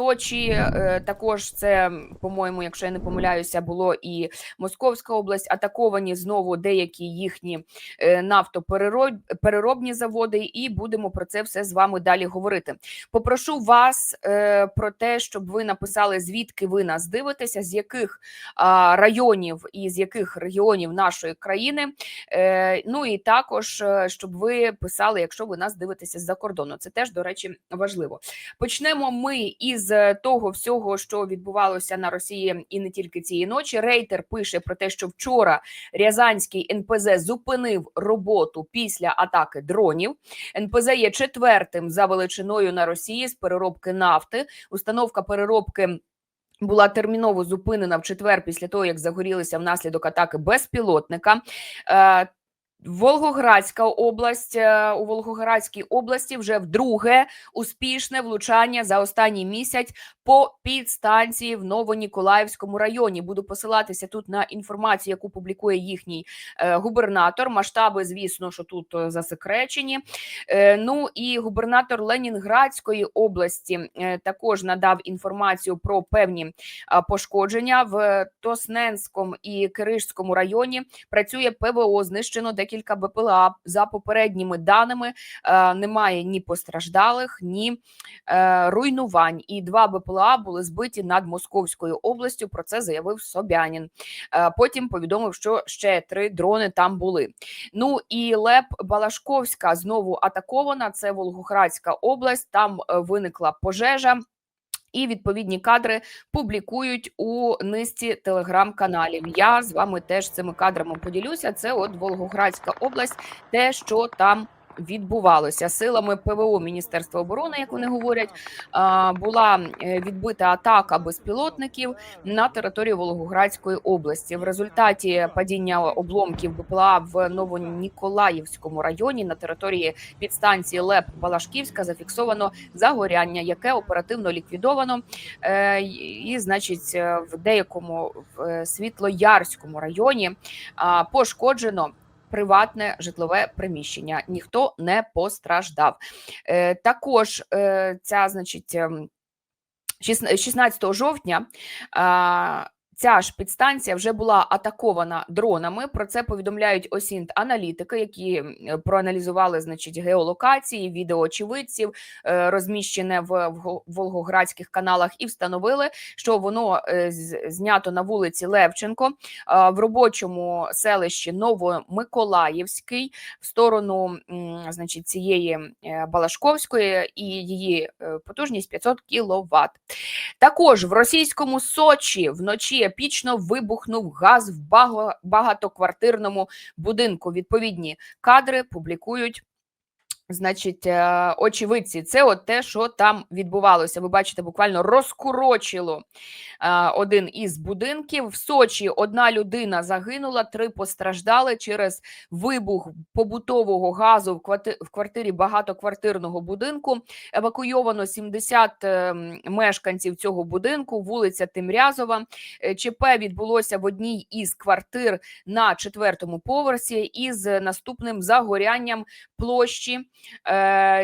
Сочі. е, Також це, по-моєму, якщо я не помиляюся, було і Московська область. Атаковані знову деякі їхні е, нафтопереробні заводи, і будемо про це все з вами далі говорити. Попрошу вас е, про те, щоб ви написали звідки ви нас дивитеся, з яких районів і з яких регіонів нашої країни. Е, Ну і також щоб ви писали, якщо ви нас дивитеся з-за кордону. Це теж до речі важливо. Почнемо ми із е, того всього, що відбувалося на Росії, і не тільки цієї ночі. Рейтер пише про те, що вчора Рязанський НПЗ зупинив роботу після атаки дронів. НПЗ є четвертим за величиною на Росії з переробки нафти. Установка переробки. Була терміново зупинена в четвер після того, як загорілися внаслідок атаки безпілотника. Волгоградська область е, у Волгоградській області вже вдруге успішне влучання за останній місяць по підстанції в Новоніколаївському районі. Буду посилатися тут на інформацію, яку публікує їхній е, губернатор. Масштаби, звісно, що тут е, засекречені. Ну і губернатор Ленінградської області також надав інформацію про певні пошкодження в Тосненському і Киришському районі. Працює ПВО, знищено декілька БПЛА. За попередніми даними е, немає ні постраждалих, ні е, руйнувань. І два БПЛА були збиті над Московською областю. Про це заявив Собянін. Е, потім повідомив, що ще три дрони там були. Ну і Леп Балашковська знову атакована. Це Волгоградська область. Там виникла пожежа. І відповідні кадри публікують у низці телеграм-каналів. Я з вами теж цими кадрами поділюся. Це от Волгоградська область, те, що там відбувалося силами ПВО Міністерства оборони, як вони говорять, була відбита атака безпілотників на території Волгоградської області. В результаті падіння обломків БПЛА в Новоніколаївському районі на території підстанції ЛЕП Балашківська зафіксовано загоряння, яке оперативно ліквідовано. Е, І, значить, в деякому е, Світлоярському районі пошкоджено. Приватне житлове приміщення ніхто не постраждав. Е, також е, ця, значить, ем, 16 жовтня. Ця ж підстанція вже була атакована дронами. Про це повідомляють осінт аналітики, які проаналізували значить геолокації, відеоочевидців, е, розміщене в волгоградських каналах, і встановили, що воно е, знято на вулиці Левченко в робочому селищі Новомиколаївський в сторону значить цієї е, Балашковської і її е, потужність 500 кВт. Також в російському Сочі вночі епічно вибухнув газ в багатоквартирному будинку. Відповідні кадри публікують. Значить, е, очевидці, це от те, що там відбувалося. Ви бачите, буквально розкурочило е, один із будинків. В Сочі одна людина загинула, три постраждали через вибух побутового газу в квартирі багатоквартирного будинку. Евакуйовано 70 е, мешканців цього будинку, вулиця Тимрязова. ЧП відбулося в одній із квартир на четвертому поверсі із наступним загорянням площі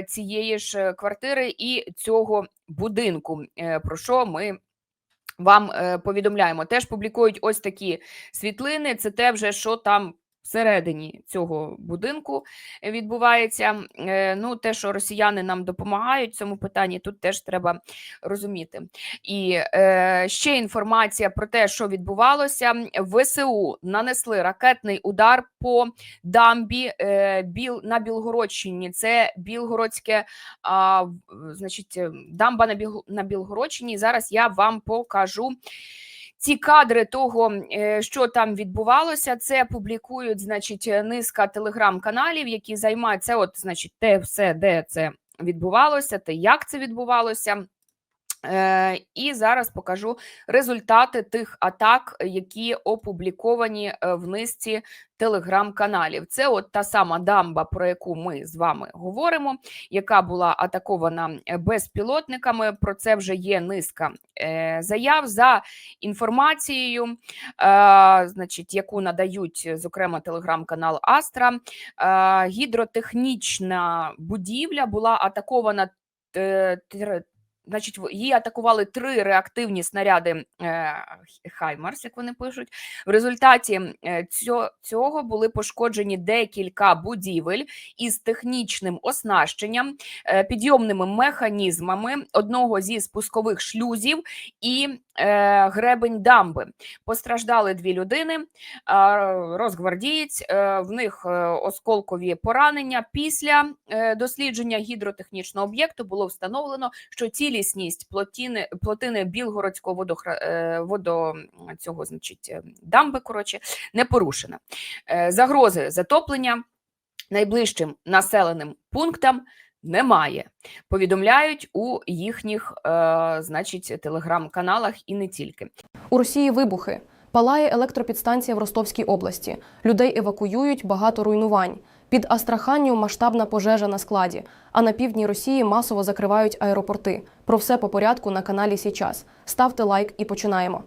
цієї ж е, квартири і цього будинку. Е, про що ми вам е, повідомляємо. Теж публікують ось такі світлини. Це те, вже що там. Всередині цього будинку відбувається. Е, Ну, те, що росіяни нам допомагають в цьому питанні, тут теж треба розуміти. І е, ще інформація про те, що відбувалося. ВСУ нанесли ракетний удар по дамбі е, Біл на Білгородщині. Це Білгородське, а, значить, е, дамба на Біл, на Білгородщині. Зараз я вам покажу. Ці кадри того, е, що там відбувалося, це публікують, значить, е, низка телеграм-каналів, які займаються, от, значить, те все, де це відбувалося, те, як це відбувалося. Е, і зараз покажу результати тих атак, які опубліковані е, в низці телеграм-каналів. Це от та сама дамба, про яку ми з вами говоримо, яка була атакована безпілотниками. Про це вже є низка е, заяв за інформацією, значить, яку надають, зокрема, телеграм-канал Астра. Гідротехнічна будівля була атакована. Значить, її атакували три реактивні снаряди е, Хаймарс, як вони пишуть. В результаті е, цього були пошкоджені декілька будівель із технічним оснащенням, е, підйомними механізмами одного зі спускових шлюзів і гребень дамби. Постраждали дві людини, розгвардієць, в них осколкові поранення. Після дослідження гідротехнічного об'єкту було встановлено, що цілісність плотіни, плотини Білгородського водохра... е, водо цього, значить, е, дамби, коротше, не порушена. Е, Загрози затоплення найближчим населеним пунктам немає. Повідомляють у їхніх, значить, телеграм-каналах і не тільки. У Росії вибухи. Палає електропідстанція в Ростовській області. Людей евакуюють, багато руйнувань. Під Астраханню масштабна пожежа на складі. А на півдні Росії масово закривають аеропорти. Про все по порядку на каналі Січас. Ставте лайк і починаємо.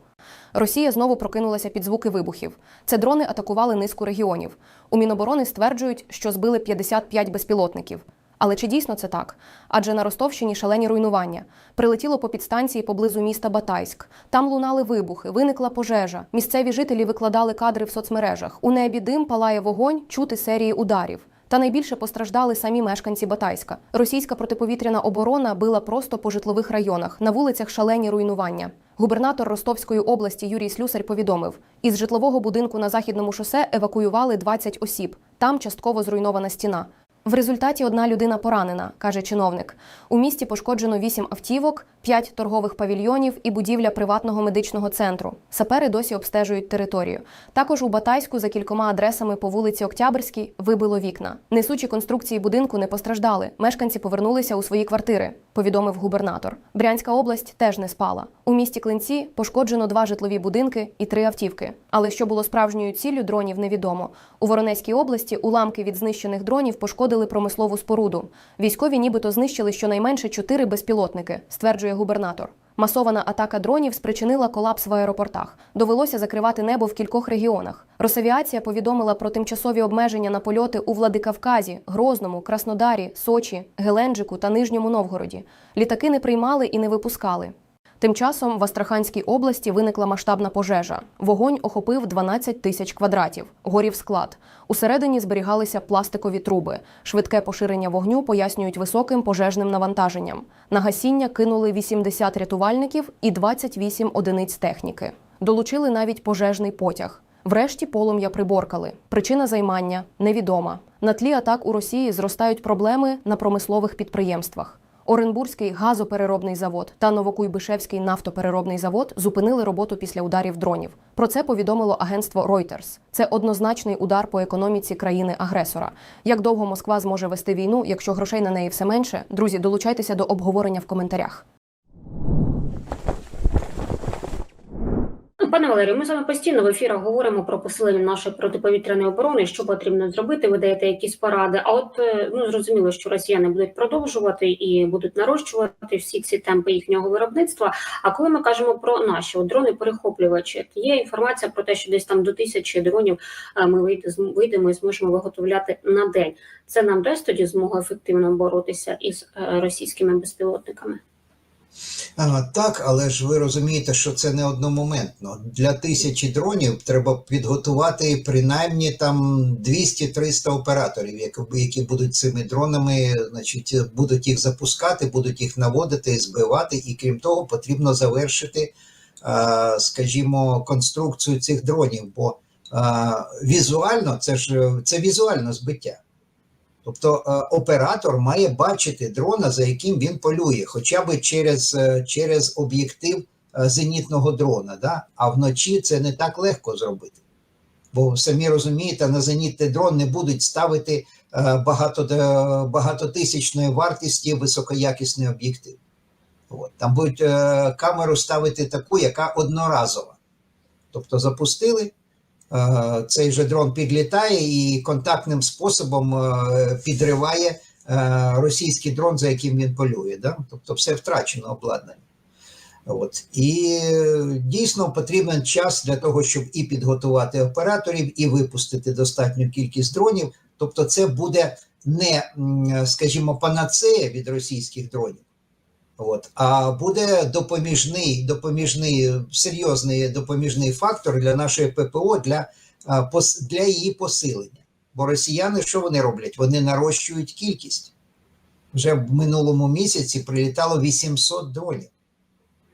Росія знову прокинулася під звуки вибухів. Це дрони атакували низку регіонів. У Міноборони стверджують, що збили 55 безпілотників. Але чи дійсно це так? Адже на Ростовщині шалені руйнування. Прилетіло по підстанції поблизу міста Батайськ. Там лунали вибухи, виникла пожежа. Місцеві жителі викладали кадри в соцмережах. У небі дим палає вогонь, чути серії ударів. Та найбільше постраждали самі мешканці Батайська. Російська протиповітряна оборона била просто по житлових районах. На вулицях шалені руйнування. Губернатор Ростовської області Юрій Слюсар повідомив: із житлового будинку на західному шосе евакуювали 20 осіб. Там частково зруйнована стіна. В результаті одна людина поранена, каже чиновник. У місті пошкоджено 8 автівок, 5 торгових павільйонів і будівля приватного медичного центру. Сапери досі обстежують територію. Також у Батайську за кількома адресами по вулиці Октябрській вибило вікна. Несучі конструкції будинку не постраждали. Мешканці повернулися у свої квартири, повідомив губернатор. Брянська область теж не спала. У місті Клинці пошкоджено два житлові будинки і три автівки. Але що було справжньою ціллю дронів, невідомо. У Воронезькій області уламки від знищених дронів пошкодили промислову споруду. Військові нібито знищили щонайменше чотири безпілотники, стверджує губернатор. Масована атака дронів спричинила колапс в аеропортах. Довелося закривати небо в кількох регіонах. Росавіація повідомила про тимчасові обмеження на польоти у Владикавказі, Грозному, Краснодарі, Сочі, Геленджику та Нижньому Новгороді. Літаки не приймали і не випускали. Тим часом в Астраханській області виникла масштабна пожежа. Вогонь охопив 12 тисяч квадратів. Горів склад. Усередині зберігалися пластикові труби. Швидке поширення вогню пояснюють високим пожежним навантаженням. На гасіння кинули 80 рятувальників і 28 одиниць техніки. Долучили навіть пожежний потяг. Врешті полум'я приборкали. Причина займання невідома. На тлі атак у Росії зростають проблеми на промислових підприємствах. Оренбурзький газопереробний завод та Новокуйбишевський нафтопереробний завод зупинили роботу після ударів дронів. Про це повідомило агентство Reuters. Це однозначний удар по економіці країни-агресора. Як довго Москва зможе вести війну, якщо грошей на неї все менше? Друзі, долучайтеся до обговорення в коментарях. Пане Валерію, ми з вами постійно в ефірах говоримо про посилення нашої протиповітряної оборони, що потрібно зробити. Ви даєте якісь поради. А от е, ну зрозуміло, що росіяни будуть продовжувати і будуть нарощувати всі ці темпи їхнього виробництва. А коли ми кажемо про наші дрони перехоплювачі, є інформація про те, що десь там до тисячі дронів е, ми вийде, вийдемо і зможемо виготовляти на день. Це нам дасть тоді змогу ефективно боротися із е, російськими безпілотниками. А, так, але ж ви розумієте, що це не одномоментно. Для тисячі дронів треба підготувати принаймні там 200-300 операторів, які, будуть цими дронами, значить, будуть їх запускати, будуть їх наводити, збивати, і крім того, потрібно завершити, скажімо, конструкцію цих дронів. Бо візуально це ж це візуально збиття. Тобто е, оператор має бачити дрона, за яким він полює, хоча б через, е, через об'єктив е, зенітного дрона. Да? А вночі це не так легко зробити. Бо самі розумієте, на зенітний дрон не будуть ставити багато, багатотисячної вартості високоякісний об'єктив. От. Там будуть камеру ставити таку, яка одноразова. Тобто запустили, цей же дрон підлітає і контактним способом е, підриває е, російський дрон, за яким він полює. Да? Тобто все втрачено обладнання. От. І е, дійсно потрібен час для того, щоб і підготувати операторів, і випустити достатню кількість дронів. Тобто, це буде не, скажімо, панацея від російських дронів, От. А буде допоміжний, допоміжний, серйозний допоміжний фактор для нашої ППО для, для її посилення. Бо росіяни що вони роблять? Вони нарощують кількість. Вже в минулому місяці прилітало 800 дронів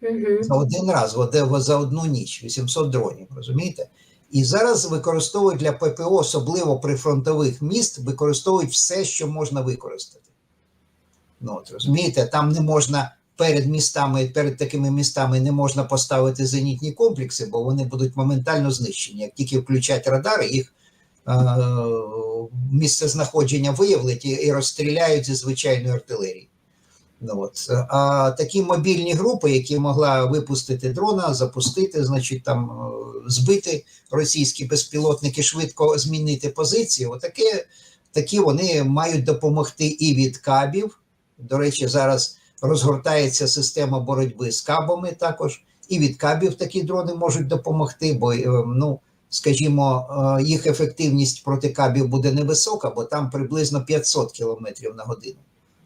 Угу. за один раз, за одну ніч, 800 дронів, розумієте? І зараз використовують для ППО, особливо прифронтових міст, використовують все, що можна використати. Ну, розумієте, там не можна перед містами, перед такими містами не можна поставити зенітні комплекси, бо вони будуть моментально знищені. Як тільки включать радари, їх е- місце знаходження виявлять і, і розстріляють зі звичайної артилерії. Ну, от. А такі мобільні групи, які могла випустити дрона, запустити, значить, там е, збити російські безпілотники, швидко змінити позиції, отаке, такі вони мають допомогти і від кабів. До речі, зараз розгортається система боротьби з кабами також, і від кабів такі дрони можуть допомогти, бо, е, ну, скажімо, е, їх ефективність проти кабів буде невисока, бо там приблизно 500 км на годину.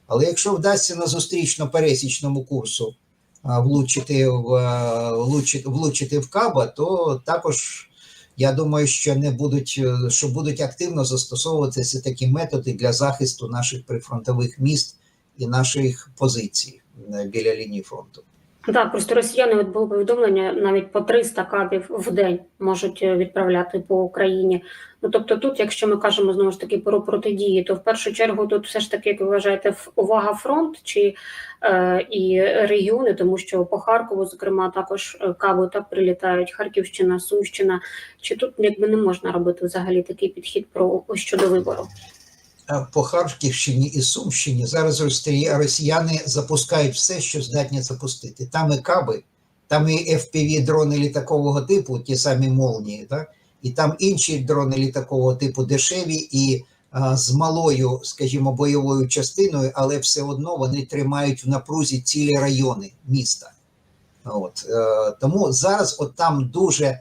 Але якщо вдасться на зустрічно-пересічному курсу влучити в, е, влучити, влучити в каба, то також я думаю, що не будуть, е, що будуть активно застосовуватися такі методи для захисту наших прифронтових міст і наших позицій біля лінії фронту. Так, просто росіяни от було повідомлення навіть по 300 кабів в день можуть е, відправляти по Україні. Ну тобто, тут, якщо ми кажемо знову ж таки про протидії, то в першу чергу тут все ж таки, як ви вважаєте, увага фронт чи е, і регіони, тому що по Харкову, зокрема, також е, каби так прилітають, Харківщина, Сумщина. Чи тут якби не можна робити взагалі такий підхід про щодо вибору? По Харківщині і Сумщині зараз росіяни запускають все, що здатні запустити. Там і каби, там і FPV дрони літакового типу, ті самі молнії, так? і там інші дрони літакового типу дешеві і а, з малою, скажімо, бойовою частиною, але все одно вони тримають в напрузі цілі райони міста. От, е, тому зараз от там дуже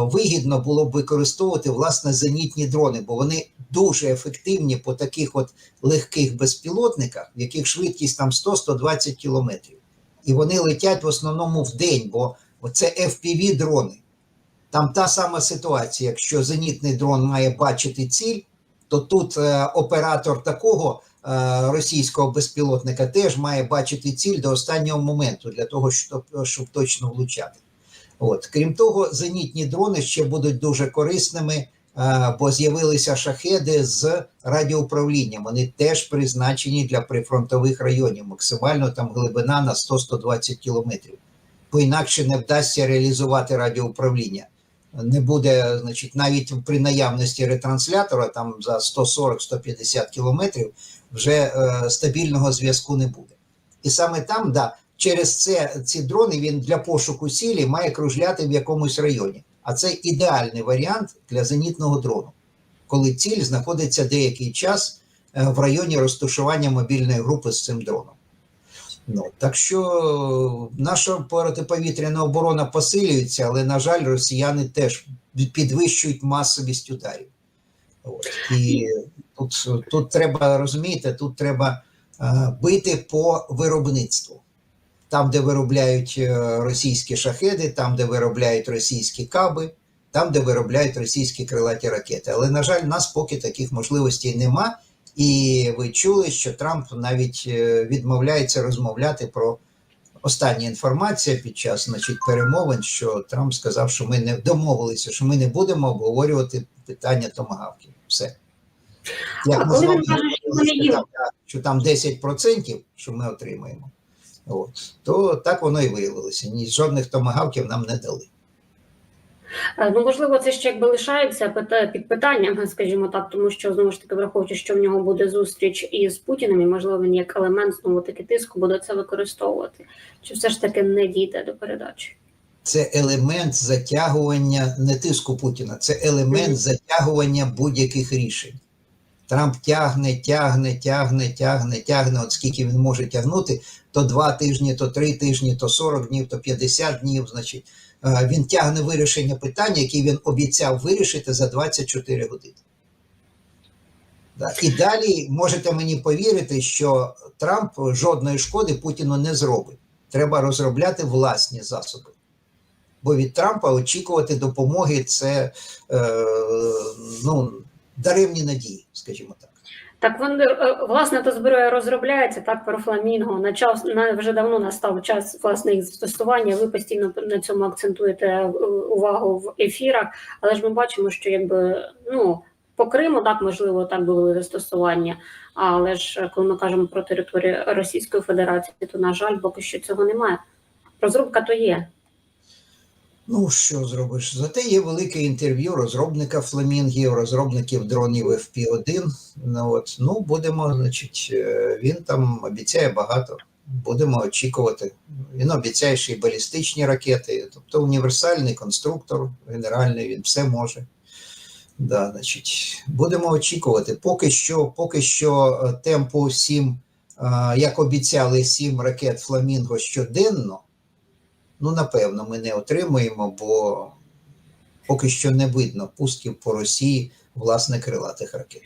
вигідно було б використовувати власне зенітні дрони, бо вони дуже ефективні по таких от легких безпілотниках, в яких швидкість там 100-120 кілометрів. І вони летять в основному в день, бо це FPV дрони. Там та сама ситуація. Якщо зенітний дрон має бачити ціль, то тут е, оператор такого е, російського безпілотника теж має бачити ціль до останнього моменту для того, щоб, щоб точно влучати. От. Крім того, зенітні дрони ще будуть дуже корисними, е, бо з'явилися шахеди з радіоуправлінням. Вони теж призначені для прифронтових районів. Максимально там глибина на 100-120 кілометрів. Бо інакше не вдасться реалізувати радіоуправління. Не буде, значить, навіть при наявності ретранслятора, там за 140-150 кілометрів, вже е, стабільного зв'язку не буде. І саме там, да, через це ці дрони він для пошуку цілі має кружляти в якомусь районі. А це ідеальний варіант для зенітного дрону, коли ціль знаходиться деякий час е, в районі розташування мобільної групи з цим дроном. Ну, так що наша протиповітряна оборона посилюється, але, на жаль, росіяни теж підвищують масовість ударів. От. І тут, тут треба розумієте, тут треба е, бити по виробництву. Там, де виробляють е, російські шахеди, там, де виробляють російські каби, там, де виробляють російські крилаті ракети. Але, на жаль, нас поки таких можливостей нема. І ви чули, що Трамп навіть е, відмовляється розмовляти про остання інформація під час значить, перемовин, що Трамп сказав, що ми не домовилися, що ми не будемо обговорювати питання томагавків. Все. Як А коли він каже, що там 10%, що ми отримаємо, от, то так воно і виявилося. Ні жодних томагавків нам не дали. Е, Ну, можливо, це ще якби лишається під питанням, скажімо так, тому що знову ж таки, враховуючи, що в нього буде зустріч із Путіним, і можливо він як елемент знову таки тиску буде це використовувати. Чи все ж таки не дійде до передачі? Це елемент затягування не тиску Путіна, це елемент затягування будь-яких рішень. Трамп тягне, тягне, тягне, тягне, тягне. От скільки він може тягнути, то два тижні, то три тижні, то 40 днів, то 50 днів. Значить, Е, він тягне вирішення питання, які він обіцяв вирішити за 24 години. І далі можете мені повірити, що Трамп жодної шкоди Путіну не зробить. Треба розробляти власні засоби. Бо від Трампа очікувати допомоги це е, ну, даремні надії, скажімо так. Так вони е, власне та зброя розробляється так про фламінго. На час на вже давно настав час власне їх застосування. Ви постійно на цьому акцентуєте е, увагу в ефірах, але ж ми бачимо, що якби ну по Криму так можливо так були застосування. Але ж е, коли ми кажемо про територію Російської Федерації, то на жаль, поки що цього немає. Розробка то є. Ну, що зробиш? Зате є велике інтерв'ю розробника фламінгів, розробників дронів FP1. Ну, от, ну будемо, значить, е, він там обіцяє багато. Будемо очікувати. Він обіцяє ще й балістичні ракети, тобто універсальний конструктор, генеральний, він все може. Да, значить, будемо очікувати. Поки що, поки що е, темпу 7, е, як обіцяли, 7 ракет Фламінго щоденно. Ну, напевно, ми не отримуємо, бо поки що не видно пусків по Росії власне крилатих ракет.